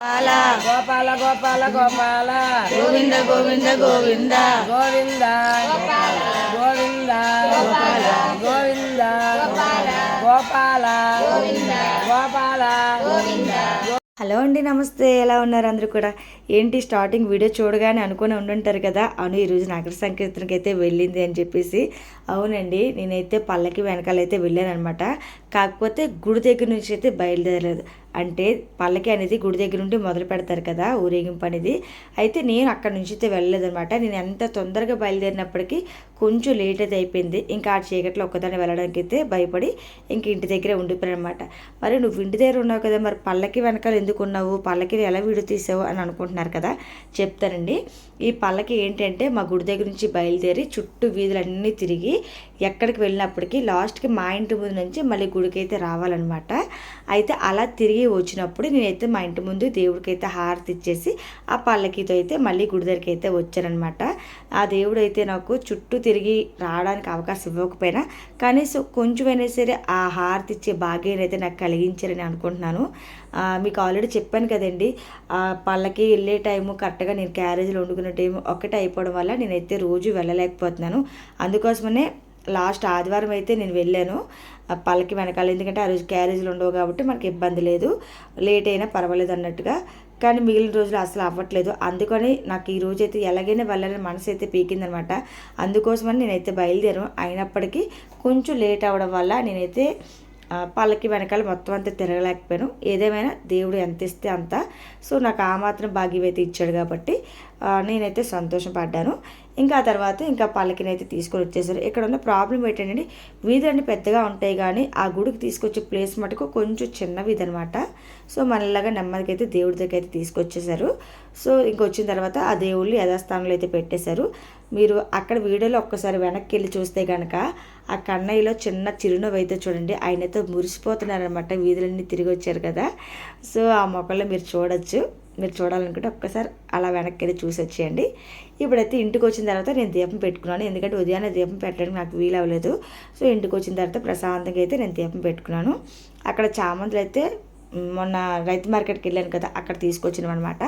Gopala. Gopala Gopala Govinda Govinda Govinda. Govinda. Govinda. Govinda. Gopala. Gopala. Hello అండి నమస్తే. ఎలా ఉన్నారు అందరూ కూడా? ఏంటి స్టార్టింగ్ వీడియో చూడగానే అనుకుని ఉండుంటారు కదా? అవును ఈరోజు నాగర సంకీర్తనకి అయితే వెళ్ళింది అని చెప్పేసి. అవునండి నేనైతే పల్లకి వెనకాలైతే వెళ్ళాను అనమాట కాకపోతే గుడి దగ్గర నుంచి అయితే బయలుదేరలేదు. అంటే పల్లకి అనేది గుడి దగ్గర నుండి మొదలు పెడతారు కదా ఊరేగింపు అనేది. అయితే నేను అక్కడ నుంచి అయితే వెళ్ళలేదనమాట నేను ఎంత తొందరగా బయలుదేరినప్పటికీ కొంచెం లేట్ అయితే అయిపోయింది. ఇంకా ఆ చీకట్లో ఒక్కదాన్ని వెళ్ళడానికి అయితే భయపడి ఇంక ఇంటి దగ్గరే ఉండిపోయాను అనమాట మరి నువ్వు ఇంటి దగ్గర ఉన్నావు కదా మరి పల్లకి వెనకాల ఎందుకు ఉన్నావు? పల్లకి ఎలా వీడియో తీసావు అని అనుకుంటున్నారు కదా చెప్తానండి. ఈ పల్లకి ఏంటంటే మా గుడి దగ్గర నుంచి బయలుదేరి చుట్టూ వీధులన్నీ తిరిగి ఎక్కడికి వెళ్ళినప్పటికీ లాస్ట్కి మా ఇంటి ముందు నుంచి మళ్ళీ గుడికి అయితే రావాలన్నమాట. అయితే అలా తిరిగి వచ్చినప్పుడు నేనైతే మా ఇంటి ముందు దేవుడికైతే హారతి ఇచ్చేసి ఆ పల్లకితో అయితే మళ్ళీ గుడి దగ్గరికి అయితే వచ్చానమాట ఆ దేవుడు అయితే నాకు చుట్టూ తిరిగి రావడానికి అవకాశం ఇవ్వకపోయినా కనీసం కొంచెమైనా సరే ఆ హారతి ఇచ్చే భాగ్యాన్ని అయితే నాకు కలిగించారని అనుకుంటున్నాను. మీకు ఆల్రెడీ చెప్పాను కదండి ఆ పళ్ళకి వెళ్ళే టైము కరెక్ట్గా నేను క్యారేజీలో వండుకునే టైం ఒకటే అయిపోవడం వల్ల నేనైతే రోజు వెళ్ళలేకపోతున్నాను. అందుకోసమనే లాస్ట్ ఆదివారం అయితే నేను వెళ్ళాను. ఆ పళ్ళకి వెనకాల ఎందుకంటే ఆ రోజు క్యారేజీలు ఉండవు కాబట్టి మనకి ఇబ్బంది లేదు. లేట్ అయినా పర్వాలేదు అన్నట్టుగా. కానీ మిగిలిన రోజులు అసలు అవ్వట్లేదు. అందుకని నాకు ఈ రోజు అయితే ఎలాగైనా వెళ్ళాలని మనసు అయితే పీకిందనమాట. అందుకోసమని నేనైతే బయలుదేరాను. అయినప్పటికీ కొంచెం లేట్ అవ్వడం వల్ల నేనైతే పళ్ళకి వెనకాల మొత్తం అంతా తిరగలేకపోయాను. ఏదేమైనా దేవుడు ఎంత ఇస్తే అంత. సో నాకు ఆ మాత్రం భాగ్యం అయితే ఇచ్చాడు కాబట్టి నేనైతే సంతోషం పడ్డాను. ఇంకా ఆ తర్వాత ఇంకా పల్లకిని అయితే తీసుకొని వచ్చేసారు. ఇక్కడ ఉన్న ప్రాబ్లం ఏంటంటే వీధులన్నీ పెద్దగా ఉంటాయి కానీ ఆ గుడికి తీసుకొచ్చే ప్లేస్ మటుకు కొంచెం చిన్న వీధి అనమాట సో మనలాగా నెమ్మదికి అయితే దేవుడి దగ్గర అయితే తీసుకొచ్చేసారు. సో ఇంక వచ్చిన తర్వాత ఆ దేవుళ్ళు యథాస్థానంలో అయితే పెట్టేశారు. మీరు అక్కడ వీడియోలో ఒక్కసారి వెనక్కి వెళ్ళి చూస్తే కనుక ఆ కన్నయ్యలో చిన్న చిరునవ్వు అయితే చూడండి. ఆయనతో మురిసిపోతున్నారనమాట వీధులన్నీ తిరిగి వచ్చారు కదా. సో ఆ మొక్కల్లో మీరు చూడొచ్చు. మీరు చూడాలనుకుంటే ఒక్కసారి అలా వెనక్కి వెళ్ళి చూసి వచ్చేయండి. ఇప్పుడైతే ఇంటికి వచ్చిన తర్వాత నేను దీపం పెట్టుకున్నాను. ఎందుకంటే ఉదయాన్నే దీపం పెట్టడానికి నాకు వీలు అవ్వలేదు. సో ఇంటికి వచ్చిన తర్వాత ప్రశాంతంగా అయితే నేను దీపం పెట్టుకున్నాను. అక్కడ చామంతులు అయితే మొన్న రైతు మార్కెట్కి వెళ్ళాను కదా అక్కడ తీసుకొచ్చినాం అనమాట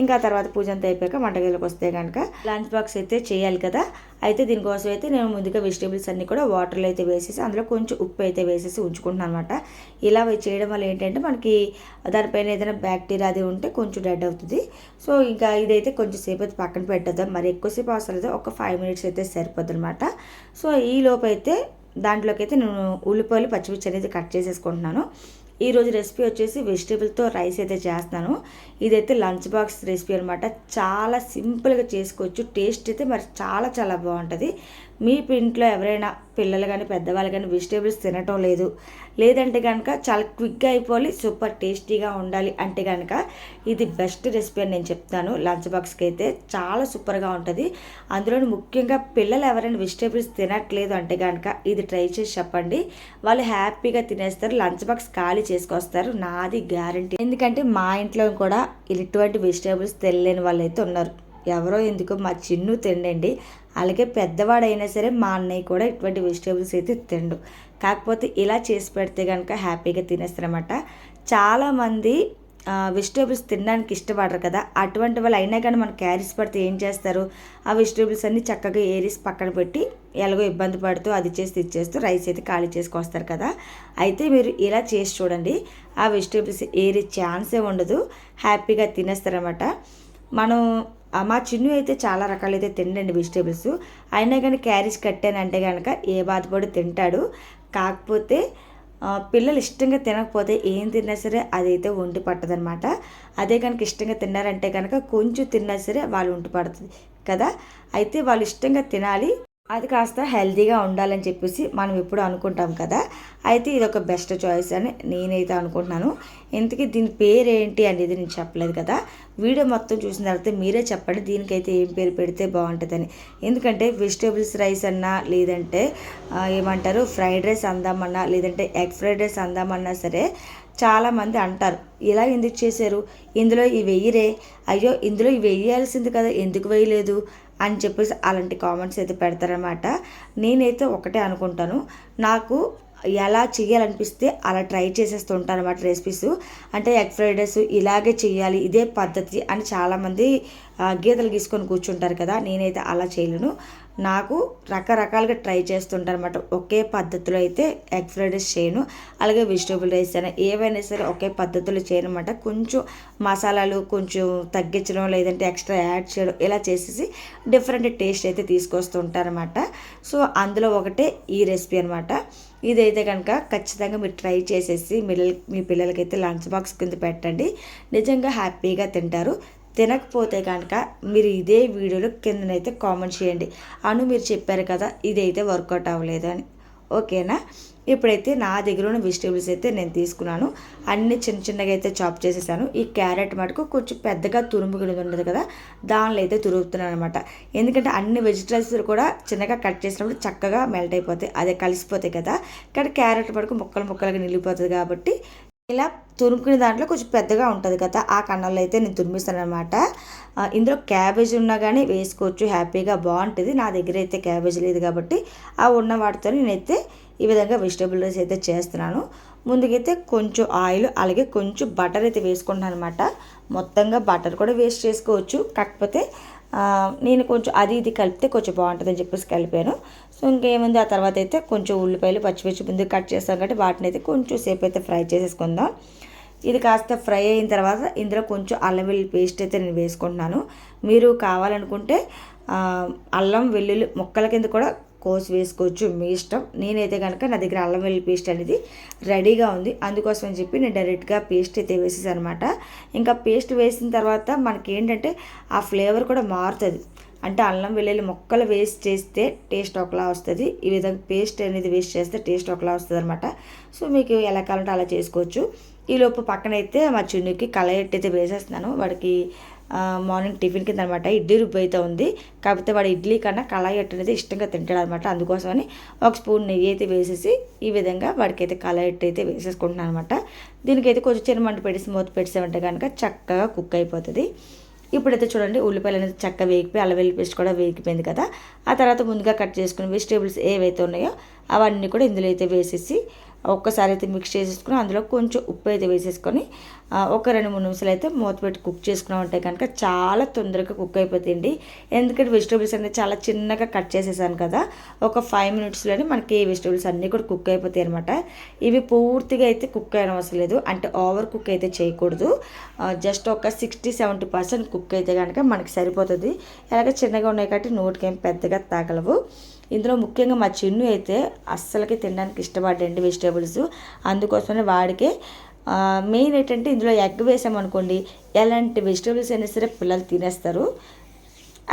ఇంకా తర్వాత పూజ అంతా అయిపోయాక వంటగదిలోకి వస్తే కనుక లంచ్ బాక్స్ అయితే చేయాలి కదా. అయితే దీనికోసం అయితే నేను ముందుగా వెజిటేబుల్స్ అన్నీ కూడా వాటర్లో అయితే వేసేసి అందులో కొంచెం ఉప్పు అయితే వేసేసి ఉంచుకుంటున్నాను అనమాట. ఇలా చేయడం వల్ల ఏంటంటే మనకి దానిపైన ఏదైనా బ్యాక్టీరియా అది ఉంటే కొంచెం డెడ్ అవుతుంది. సో ఇంకా ఇదైతే కొంచెం సేపు అయితే పక్కన పెట్టద్దాం. మరి ఎక్కువసేపు అవసరం లేదు. ఒక ఫైవ్ మినిట్స్ అయితే సరిపోద్ది అనమాట. సో ఈ లోపు అయితే దాంట్లోకి అయితే నేను ఉల్లిపాయలు పచ్చిమిర్చి అనేది కట్ చేసేసుకుంటున్నాను. ఈరోజు రెసిపీ వచ్చేసి వెజిటేబుల్తో రైస్ అయితే చేస్తున్నాను. ఇదైతే లంచ్ బాక్స్ రెసిపీ అనమాట చాలా సింపుల్గా చేసుకోవచ్చు. టేస్ట్ అయితే మరి చాలా చాలా బాగుంటుంది. మీ ఇంట్లో ఎవరైనా పిల్లలు కానీ పెద్దవాళ్ళు కానీ వెజిటేబుల్స్ తినటం లేదు. లేదంటే కనుక చాలా క్విక్గా అయిపోవాలి సూపర్ టేస్టీగా ఉండాలి అంటే కనుక ఇది బెస్ట్ రెసిపీ అని నేను చెప్తాను. లంచ్ బాక్స్కి అయితే చాలా సూపర్గా ఉంటుంది. అందులో ముఖ్యంగా పిల్లలు ఎవరైనా వెజిటేబుల్స్ తినట్లేదు అంటే కనుక ఇది ట్రై చేసి చెప్పండి. వాళ్ళు హ్యాపీగా తినేస్తారు లంచ్ బాక్స్ ఖాళీ చేసుకొస్తారు నాది గ్యారంటీ. ఎందుకంటే మా ఇంట్లో కూడా ఇటువంటి వెజిటేబుల్స్ తెలియని వాళ్ళు అయితే ఉన్నారు. ఎవరో ఎందుకో మా చిన్ను తిండండి. అలాగే పెద్దవాడైనా సరే మా అన్నయ్య కూడా ఇటువంటి వెజిటేబుల్స్ అయితే తిండు. కాకపోతే ఇలా చేసి పెడితే కనుక హ్యాపీగా తినేస్తారనమాట చాలామంది వెజిటేబుల్స్ తినడానికి ఇష్టపడరు కదా. అటువంటి వాళ్ళు అయినా కానీ మనం క్యారీస్ పడితే ఏం చేస్తారు? ఆ వెజిటేబుల్స్ అన్ని చక్కగా ఏరీస్ పక్కన పెట్టి ఎలాగో ఇబ్బంది పడుతూ అది చేసి ఇచ్చేస్తూ రైస్ అయితే ఖాళీ చేసుకొస్తారు కదా. అయితే మీరు ఇలా చేసి చూడండి. ఆ వెజిటేబుల్స్ ఏరే ఛాన్సే ఉండదు. హ్యాపీగా తినేస్తారన్నమాట. మనం మా చిన్ను అయితే చాలా రకాలైతే తినండి వెజిటేబుల్స్ అయినా కానీ క్యారీస్ కట్టానంటే కనుక ఏ బాధపడి తింటాడు. కాకపోతే పిల్లలు ఇష్టంగా తినకపోతే ఏం తిన్నా సరే అదైతే ఒంటి పట్టదనమాట అదే కనుక ఇష్టంగా తిన్నారంటే కనుక కొంచెం తిన్నా సరే వాళ్ళు ఒంటి పడుతుంది కదా. అయితే వాళ్ళు ఇష్టంగా తినాలి. అది కాస్త హెల్తీగా ఉండాలని చెప్పేసి మనం ఎప్పుడు అనుకుంటాం కదా. అయితే ఇది ఒక బెస్ట్ చాయిస్ అని నేనైతే అనుకుంటున్నాను. ఇంతకీ దీని పేరు ఏంటి అనేది నేను చెప్పలేదు కదా. వీడియో మొత్తం చూసిన తర్వాత మీరే చెప్పండి. దీనికైతే ఏం పేరు పెడితే బాగుంటుందని. ఎందుకంటే వెజిటేబుల్స్ రైస్ అన్నా లేదంటే ఏమంటారు ఫ్రైడ్ రైస్ అందామన్నా లేదంటే ఎగ్ ఫ్రైడ్ రైస్ అందామన్నా సరే చాలామంది అంటారు ఇలా ఎందుకు చేశారు? ఇందులో ఇవి వెయ్యరే. అయ్యో ఇందులో ఇవి వేయాల్సింది కదా ఎందుకు వేయలేదు అని చెప్పేసి అలాంటి కామెంట్స్ అయితే పెడతారనమాట నేనైతే ఒకటే అనుకుంటాను. నాకు ఎలా చేయాలనిపిస్తే అలా ట్రై చేసేస్తూ ఉంటాను అనమాట రెసిపీస్ అంటే ఎగ్ ఫ్రైడ్ రైస్ ఇలాగే చేయాలి ఇదే పద్ధతి అని చాలామంది గీతలు గీసుకొని కూర్చుంటారు కదా నేనైతే అలా చేయలేను. నాకు రకరకాలుగా ట్రై చేస్తుంటాను అనమాట ఒకే పద్ధతిలో అయితే ఎగ్ ఫ్రైడ్ రైస్ చేయను. అలాగే వెజిటేబుల్ రైస్ అయినా ఏవైనా సరే ఒకే పద్ధతిలో చేయను అనమాట కొంచెం మసాలాలు కొంచెం తగ్గించడం లేదంటే ఎక్స్ట్రా యాడ్ చేయడం ఇలా చేసేసి డిఫరెంట్ టేస్ట్ అయితే తీసుకొస్తూ అనమాట సో అందులో ఒకటే ఈ రెసిపీ అనమాట ఇదైతే కనుక ఖచ్చితంగా మీరు ట్రై చేసేసి మీ మీ పిల్లలకైతే లంచ్ బాక్స్ కింద పెట్టండి. నిజంగా హ్యాపీగా తింటారు. తినకపోతే కనుక మీరు ఇదే వీడియోలో కిందనైతే కామెంట్ చేయండి. అను మీరు చెప్పారు కదా ఇదైతే వర్కౌట్ అవ్వలేదు అని. ఓకేనా? ఇప్పుడైతే నా దగ్గర ఉన్న వెజిటేబుల్స్ అయితే నేను తీసుకున్నాను. అన్ని చిన్న చిన్నగా అయితే చాప్ చేసేసాను. ఈ క్యారెట్ మటుకు కొంచెం పెద్దగా తురుముకుని ఉండదు కదా దానిలో అయితే తురుగుతున్నాను అనమాట ఎందుకంటే అన్ని వెజిటేబుల్స్ కూడా చిన్నగా కట్ చేసినప్పుడు చక్కగా మెల్ట్ అయిపోతాయి. అదే కలిసిపోతాయి కదా. కానీ క్యారెట్ మటుకు ముక్కలు ముక్కలుగా నిలిపోతుంది కాబట్టి ఇలా తురుముకునే దాంట్లో కొంచెం పెద్దగా ఉంటుంది కదా ఆ కన్నంలో అయితే నేను తురిమిస్తాను అనమాట ఇందులో క్యాబేజ్ ఉన్నా కానీ వేసుకోవచ్చు హ్యాపీగా బాగుంటుంది. నా దగ్గర అయితే క్యాబేజ్ లేదు కాబట్టి ఆ ఉన్న వాటితో నేనైతే ఈ విధంగా వెజిటేబుల్ రైస్ అయితే చేస్తున్నాను. ముందుకైతే కొంచెం ఆయిల్ అలాగే కొంచెం బటర్ అయితే వేసుకుంటాను అనమాట మొత్తంగా బటర్ కూడా వేస్ట్ చేసుకోవచ్చు. కాకపోతే నేను కొంచెం అది ఇది కలిపితే కొంచెం బాగుంటుందని చెప్పేసి కలిపాను. సో ఇంకేముంది? ఆ తర్వాత అయితే కొంచెం ఉల్లిపాయలు పచ్చిమిర్చి ముందు కట్ చేస్తాం కాబట్టి వాటిని అయితే కొంచెం సేపు అయితే ఫ్రై చేసేసుకుందాం. ఇది కాస్త ఫ్రై అయిన తర్వాత ఇందులో కొంచెం అల్లం వెల్లుల్లి పేస్ట్ అయితే నేను వేసుకుంటున్నాను. మీరు కావాలనుకుంటే అల్లం వెల్లుల్లి ముక్కల కింద కూడా కోసి వేసుకోవచ్చు మీ ఇష్టం. నేనైతే కనుక నా దగ్గర అల్లం వెల్లుల్లి పేస్ట్ అనేది రెడీగా ఉంది. అందుకోసం అని చెప్పి నేను డైరెక్ట్గా పేస్ట్ అయితే వేసేసాను అనమాట ఇంకా పేస్ట్ వేసిన తర్వాత మనకి ఏంటంటే ఆ ఫ్లేవర్ కూడా మారుతుంది. అంటే అల్లం వెల్లుల్లి ముక్కలు వేస్ట్ చేస్తే టేస్ట్ ఒకలా వస్తుంది. ఈ విధంగా పేస్ట్ అనేది వేస్ట్ చేస్తే టేస్ట్ ఒకలా వస్తుంది అనమాట సో మీకు ఎలా కావాలంటే అలా చేసుకోవచ్చు. ఈలోపు పక్కనైతే మా చిన్నుకి కలయట్ అయితే వేసేస్తున్నాను. వాడికి మార్నింగ్ టిఫిన్ కింద అనమాట ఇడ్లీ రుబ్బు అయితే ఉంది. కాకపోతే వాడు ఇడ్లీ కన్నా కళాయి అనేది ఇష్టంగా తింటాడు అనమాట అందుకోసమని ఒక స్పూన్ నెయ్యి అయితే వేసేసి ఈ విధంగా వాడికైతే అయితే కళాయి అయితే వేసేసుకుంటున్నాను అనమాట దీనికైతే కొంచెం చిన్న మంట పెట్టేసి మూత పెట్టేసామంటే కనుక చక్కగా కుక్ అయిపోతుంది. ఇప్పుడైతే చూడండి ఉల్లిపాయలు అనేది చక్కగా వేగిపోయి అల్లం పేస్ట్ కూడా వేగిపోయింది కదా. ఆ తర్వాత ముందుగా కట్ చేసుకున్న వెజిటేబుల్స్ ఏవైతే ఉన్నాయో అవన్నీ కూడా ఇందులో అయితే వేసేసి ఒక్కసారి అయితే మిక్స్ చేసేసుకుని అందులో కొంచెం ఉప్పు అయితే వేసేసుకొని ఒక రెండు మూడు నిమిషాలు అయితే మూత పెట్టి కుక్ చేసుకున్నామంటే కనుక చాలా తొందరగా కుక్ అయిపోతుంది ఎందుకంటే వెజిటేబుల్స్ అనేది చాలా చిన్నగా కట్ చేసేసాను కదా ఒక ఫైవ్ మినిట్స్లోనే మనకి వెజిటేబుల్స్ అన్నీ కూడా కుక్ అయిపోతాయి అనమాట ఇవి పూర్తిగా అయితే కుక్ అయిన అవసరం లేదు అంటే ఓవర్ కుక్ అయితే చేయకూడదు. జస్ట్ ఒక సిక్స్టీ సెవెంటీ పర్సెంట్ కుక్ అయితే కనుక మనకి సరిపోతుంది. ఎలాగ చిన్నగా ఉన్నాయి కాబట్టి నోటికి ఏం పెద్దగా తాగలవు. ఇందులో ముఖ్యంగా మా చిన్ను అయితే అస్సలకి తినడానికి ఇష్టపడండి వెజిటేబుల్స్. అందుకోసమే వాడికి మెయిన్ ఏంటంటే ఇందులో ఎగ్ వేసామనుకోండి ఎలాంటి వెజిటేబుల్స్ అయినా సరే పిల్లలు తినేస్తారు.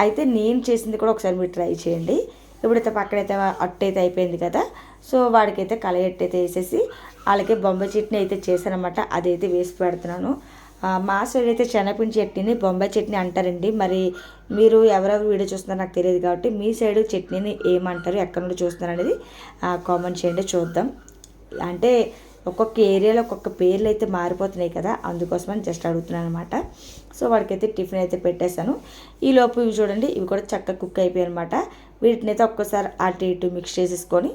అయితే నేను చేసింది కూడా ఒకసారి మీరు ట్రై చేయండి. ఇప్పుడైతే పక్కనైతే అట్టయితే అయిపోయింది కదా సో వాడికైతే కలయట్టయితే వేసేసి వాళ్ళకి బొంబాయి చట్నీ అయితే చేశానమాట అదైతే వేసి పెడుతున్నాను. మా సైడ్ అయితే చెనపిండి చట్నీని బొంబాయి చట్నీ అంటారండి. మరి మీరు ఎవరెవరు వీడియో చూస్తున్నారో నాకు తెలియదు కాబట్టి మీ సైడ్ చట్నీని ఏమంటారు ఎక్కడి నుండి చూస్తున్నారు అనేది కామెంట్ చేయండి చూద్దాం. అంటే ఒక్కొక్క ఏరియాలో ఒక్కొక్క పేర్లు అయితే మారిపోతున్నాయి కదా అందుకోసమని జస్ట్ అడుగుతున్నాను అనమాట సో వాడికైతే టిఫిన్ అయితే పెట్టేశాను. ఈ లోపు ఇవి చూడండి ఇవి కూడా చక్కగా కుక్ అయిపోయాయి అనమాట వీటిని అయితే ఒక్కసారి అటు ఇటు మిక్స్ చేసేసుకొని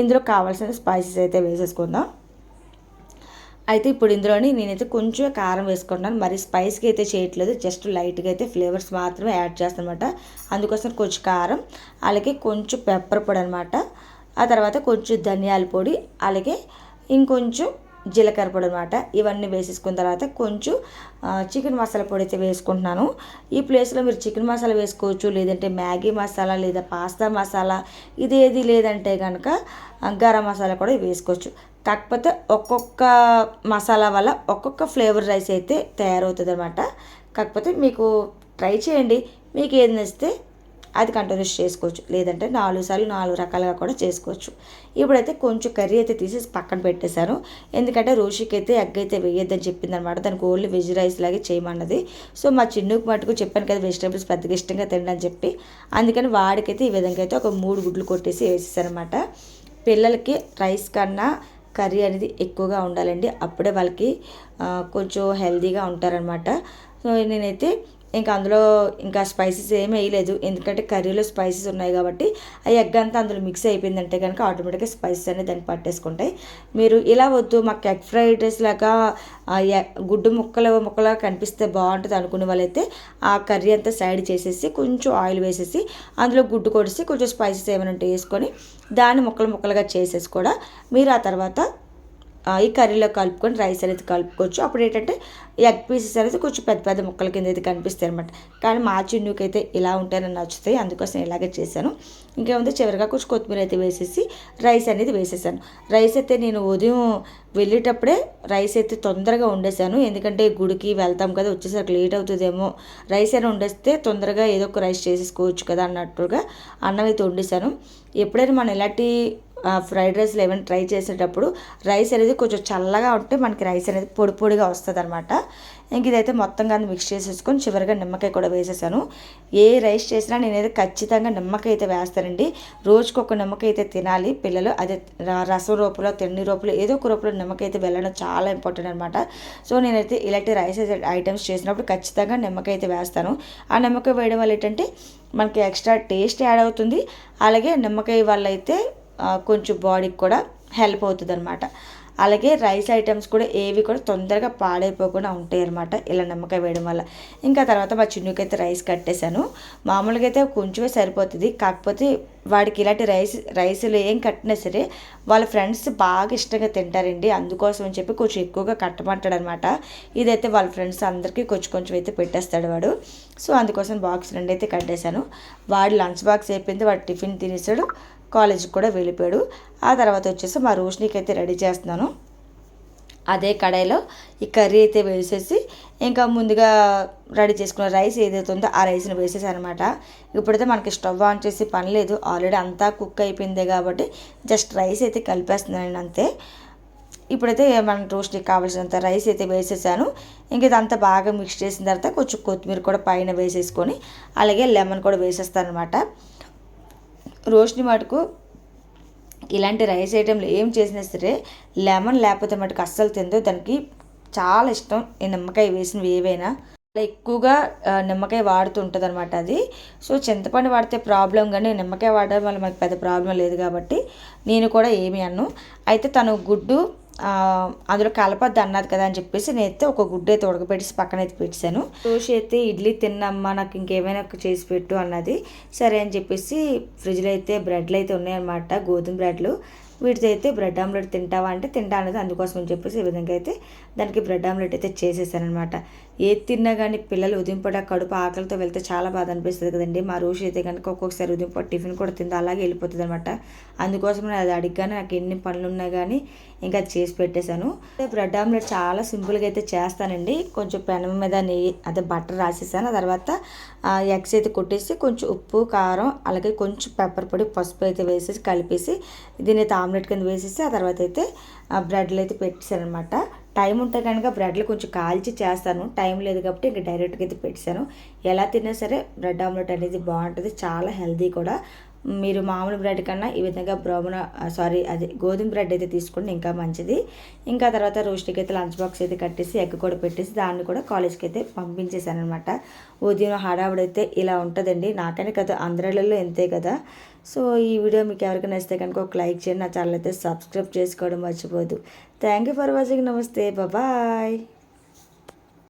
ఇందులో కావాల్సిన స్పైసెస్ అయితే వేసేసుకుందాం. అయితే ఇప్పుడు ఇందులోని నేనైతే కొంచెం కారం వేసుకుంటున్నాను. మరి స్పైస్కి అయితే చేయట్లేదు. జస్ట్ లైట్గా అయితే ఫ్లేవర్స్ మాత్రమే యాడ్ చేస్తాను అనమాట అందుకోసం కొంచెం కారం అలాగే కొంచెం పెప్పర్ పొడి అనమాట ఆ తర్వాత కొంచెం ధనియాల పొడి అలాగే ఇంకొంచెం జీలకర్ర పొడి అనమాట ఇవన్నీ వేసేసుకున్న తర్వాత కొంచెం చికెన్ మసాలా పొడి అయితే వేసుకుంటున్నాను. ఈ ప్లేస్లో మీరు చికెన్ మసాలా వేసుకోవచ్చు లేదంటే మ్యాగీ మసాలా లేదా పాస్తా మసాలా ఇదేది లేదంటే కనుక గరం మసాలా కూడా వేసుకోవచ్చు. కాకపోతే ఒక్కొక్క మసాలా వల్ల ఒక్కొక్క ఫ్లేవర్ రైస్ అయితే తయారవుతుంది అనమాట కాకపోతే మీకు ట్రై చేయండి. మీకు ఏది నచ్చితే అది కంటిన్యూస్ చేసుకోవచ్చు. లేదంటే నాలుగు సార్లు నాలుగు రకాలుగా కూడా చేసుకోవచ్చు. ఇప్పుడైతే కొంచెం కర్రీ అయితే తీసేసి పక్కన పెట్టేశాను. ఎందుకంటే రోషికి అయితే ఎగ్ అయితే వేయొద్దని చెప్పింది అనమాట దానికి ఓన్లీ వెజ్ రైస్ లాగే చేయమన్నది. సో మా చిన్నుకు మటుకు చెప్పాను కదా వెజిటేబుల్స్ పెద్దగా ఇష్టంగా తినని చెప్పి. అందుకని వాడికైతే ఈ విధంగా అయితే ఒక మూడు గుడ్లు కొట్టేసి వేసేసానమాట పిల్లలకి రైస్ కన్నా కర్రీ అనేది ఎక్కువగా ఉండాలండి. అప్పుడే వాళ్ళకి కొంచెం హెల్తీగా ఉంటారనమాట సో నేనైతే ఇంకా అందులో ఇంకా స్పైసెస్ ఏం వేయలేదు. ఎందుకంటే కర్రీలో స్పైసెస్ ఉన్నాయి కాబట్టి ఆ ఎగ్ అంతా అందులో మిక్స్ అయిపోయిందంటే కనుక ఆటోమేటిక్గా స్పైసెస్ అనేది దాన్ని పట్టేసుకుంటాయి. మీరు ఇలా వద్దు మాకు ఎగ్ ఫ్రైడ్ రైస్ లాగా ఎ- గుడ్డు ముక్కలు ముక్కలుగా కనిపిస్తే బాగుంటుంది అనుకునే వాళ్ళైతే ఆ కర్రీ అంతా సైడ్ చేసేసి కొంచెం ఆయిల్ వేసేసి అందులో గుడ్డు కొడిసి కొంచెం స్పైసెస్ ఏమైనా ఉంటే వేసుకొని దాన్ని ముక్కలు ముక్కలుగా చేసేసి కూడా మీరు ఆ తర్వాత ఈ కర్రీలో కలుపుకొని రైస్ అనేది కలుపుకోవచ్చు. అప్పుడు ఏంటంటే ఎగ్ పీసెస్ అనేది కొంచెం పెద్ద పెద్ద ముక్కల కింద అయితే కనిపిస్తాయి అనమాట కానీ మా చిన్నుకి అయితే ఇలా ఉంటే నాకు నచ్చుతాయి. అందుకోసం ఇలాగే చేశాను. ఇంకేముంది? చివరిగా కొంచెం కొత్తిమీర అయితే వేసేసి రైస్ అనేది వేసేసాను. రైస్ అయితే నేను ఉదయం వెళ్ళేటప్పుడే రైస్ అయితే తొందరగా వండేసాను. ఎందుకంటే గుడికి వెళ్తాం కదా వచ్చేసరికి లేట్ అవుతుందేమో. రైస్ అయినా వండేస్తే తొందరగా ఏదో ఒక రైస్ చేసేసుకోవచ్చు కదా అన్నట్టుగా అన్నం అయితే వండేసాను. ఎప్పుడైనా మనం ఇలాంటి ఫ్రైడ్ రైస్లు ఏమైనా ట్రై చేసేటప్పుడు రైస్ అనేది కొంచెం చల్లగా ఉంటే మనకి రైస్ అనేది పొడి పొడిగా వస్తుంది అనమాట ఇంక ఇదైతే మొత్తంగా మిక్స్ చేసేసుకొని చివరిగా నిమ్మకాయ కూడా వేసేసాను. ఏ రైస్ చేసినా నేనైతే ఖచ్చితంగా నిమ్మకాయ అయితే వేస్తానండి. రోజుకు ఒక నిమ్మకాయ అయితే తినాలి. పిల్లలు అదే రసం రూపంలో తిండి రూపంలో ఏదో ఒక రూపంలో నిమ్మకాయ అయితే వెళ్ళడం చాలా ఇంపార్టెంట్ అనమాట సో నేనైతే ఇలాంటి రైస్ ఐటమ్స్ చేసినప్పుడు ఖచ్చితంగా నిమ్మకాయ అయితే వేస్తాను. ఆ నిమ్మకాయ వేయడం వల్ల ఏంటంటే మనకి ఎక్స్ట్రా టేస్ట్ యాడ్ అవుతుంది. అలాగే నిమ్మకాయ వల్ల అయితే కొంచెం బాడీకి కూడా హెల్ప్ అవుతుంది అనమాట అలాగే రైస్ ఐటమ్స్ కూడా ఏవి కూడా తొందరగా పాడైపోకుండా ఉంటాయి అనమాట ఇలా నిమ్మకాయ వేయడం వల్ల. ఇంకా తర్వాత మా చిన్నుకి అయితే రైస్ కట్టేశాను. మామూలుగా అయితే కొంచెమే సరిపోతుంది. కాకపోతే వాడికి ఇలాంటి రైస్ రైస్లు ఏం కట్టినా సరే వాళ్ళ ఫ్రెండ్స్ బాగా ఇష్టంగా తింటారండి. అందుకోసం అని చెప్పి కొంచెం ఎక్కువగా కట్టమంటాడు అనమాట ఇదైతే వాళ్ళ ఫ్రెండ్స్ అందరికీ కొంచెం కొంచెం అయితే పెట్టేస్తాడు వాడు. సో అందుకోసం బాక్స్ రెండు అయితే కట్టేశాను. వాడు లంచ్ బాక్స్ అయిపోయింది. వాడు టిఫిన్ తినేసాడు. కాలేజీకి కూడా వెళ్ళిపోయాడు. ఆ తర్వాత వచ్చేసి మా రోషనీకి అయితే రెడీ చేస్తున్నాను. అదే కడాయిలో ఈ కర్రీ అయితే వేసేసి ఇంకా ముందుగా రెడీ చేసుకున్న రైస్ ఏదైతే ఉందో ఆ రైస్ని వేసేసానమాట అనమాట ఇప్పుడైతే మనకి స్టవ్ ఆన్ చేసి పని లేదు. ఆల్రెడీ అంతా కుక్ అయిపోయింది కాబట్టి జస్ట్ రైస్ అయితే కలిపేస్తున్నాను అంతే. ఇప్పుడైతే మన రోస్ట్కి కావాల్సినంత రైస్ అయితే వేసేసాను. ఇంక ఇదంతా బాగా మిక్స్ చేసిన తర్వాత కొంచెం కొత్తిమీర కూడా పైన వేసేసుకొని అలాగే లెమన్ కూడా వేసేస్తాను అనమాట రోస్ట్ని మటుకు ఇలాంటి రైస్ ఐటెంలు ఏం చేసినా సరే లెమన్ లేకపోతే మటుకు అస్సలు తిందో దానికి చాలా ఇష్టం ఈ నిమ్మకాయ వేసినవి ఏవైనా. అలా ఎక్కువగా నిమ్మకాయ వాడుతూ ఉంటుంది అనమాట అది. సో చింతపండు వాడితే ప్రాబ్లం కానీ నిమ్మకాయ వాడడం వల్ల మనకు పెద్ద ప్రాబ్లం లేదు కాబట్టి నేను కూడా ఏమి అన్ను. అయితే తను గుడ్డు అందులో కలపద్దు అన్నది కదా అని చెప్పేసి నేనైతే ఒక గుడ్డ అయితే ఉడకబెట్టేసి పక్కన అయితే పెట్టాను దోశ అయితే ఇడ్లీ తిన్నమ్మా నాకు ఇంకేమైనా చేసి పెట్టు అన్నది. సరే అని చెప్పేసి ఫ్రిడ్జ్లో అయితే బ్రెడ్లు అయితే ఉన్నాయన్నమాట గోధుమ బ్రెడ్లు. వీటితో అయితే బ్రెడ్ ఆమ్లెట్ తింటావా అంటే తింటా అనేది అందుకోసం అని చెప్పేసి ఈ విధంగా అయితే దానికి బ్రెడ్ ఆమ్లెట్ అయితే చేసేసానమాట ఏది తిన్నా కానీ పిల్లలు ఉదయం కడుపు ఆకలితో వెళ్తే చాలా బాధ అనిపిస్తుంది కదండి. మా రోజు అయితే కనుక ఒక్కొక్కసారి ఉదయం టిఫిన్ కూడా తింది అలాగే వెళ్ళిపోతుంది అనమాట అందుకోసం నేను అది అడిగానే నాకు ఎన్ని పనులు ఉన్నా కానీ ఇంకా అది చేసి పెట్టేశాను. బ్రెడ్ ఆమ్లెట్ చాలా సింపుల్గా అయితే చేస్తానండి. కొంచెం పెనం మీద నెయ్యి అదే బటర్ రాసేసాను. ఆ తర్వాత ఎగ్స్ అయితే కొట్టేసి కొంచెం ఉప్పు కారం అలాగే కొంచెం పెప్పర్ పొడి పసుపు అయితే వేసేసి కలిపేసి దీని అయితే ఆమ్లెట్ కింద వేసేసి ఆ తర్వాత అయితే ఆ బ్రెడ్లు అయితే పెట్టేశానమాట టైం ఉంటే కనుక బ్రెడ్లు కొంచెం కాల్చి చేస్తాను. టైం లేదు కాబట్టి ఇంకా డైరెక్ట్గా అయితే పెట్టేశాను ఎలా తిన్నా సరే బ్రెడ్ ఆమ్లెట్ అనేది బాగుంటుంది. చాలా హెల్తీ కూడా. మీరు మామూలు బ్రెడ్ కన్నా ఈ విధంగా బ్రౌన్ సారీ అది గోధుమ బ్రెడ్ అయితే తీసుకుంటే ఇంకా మంచిది. ఇంకా తర్వాత రోస్ట్కి అయితే లంచ్ బాక్స్ అయితే కట్టేసి ఎగ్ కూడా పెట్టేసి దాన్ని కూడా కాలేజ్కి అయితే పంపించేశాను అనమాట ఉదయం హడావుడైతే ఇలా ఉంటుందండి. నాకనే కదా అందరిలో ఎంతే కదా. సో ఈ వీడియో మీకు ఎవరికైనా నచ్చితే కనుక ఒక లైక్ చేయండి. నా ఛానల్ అయితే సబ్స్క్రైబ్ చేసుకోవడం మర్చిపోదు థ్యాంక్ యూ ఫర్ వాచింగ్. నమస్తే. బాయ్.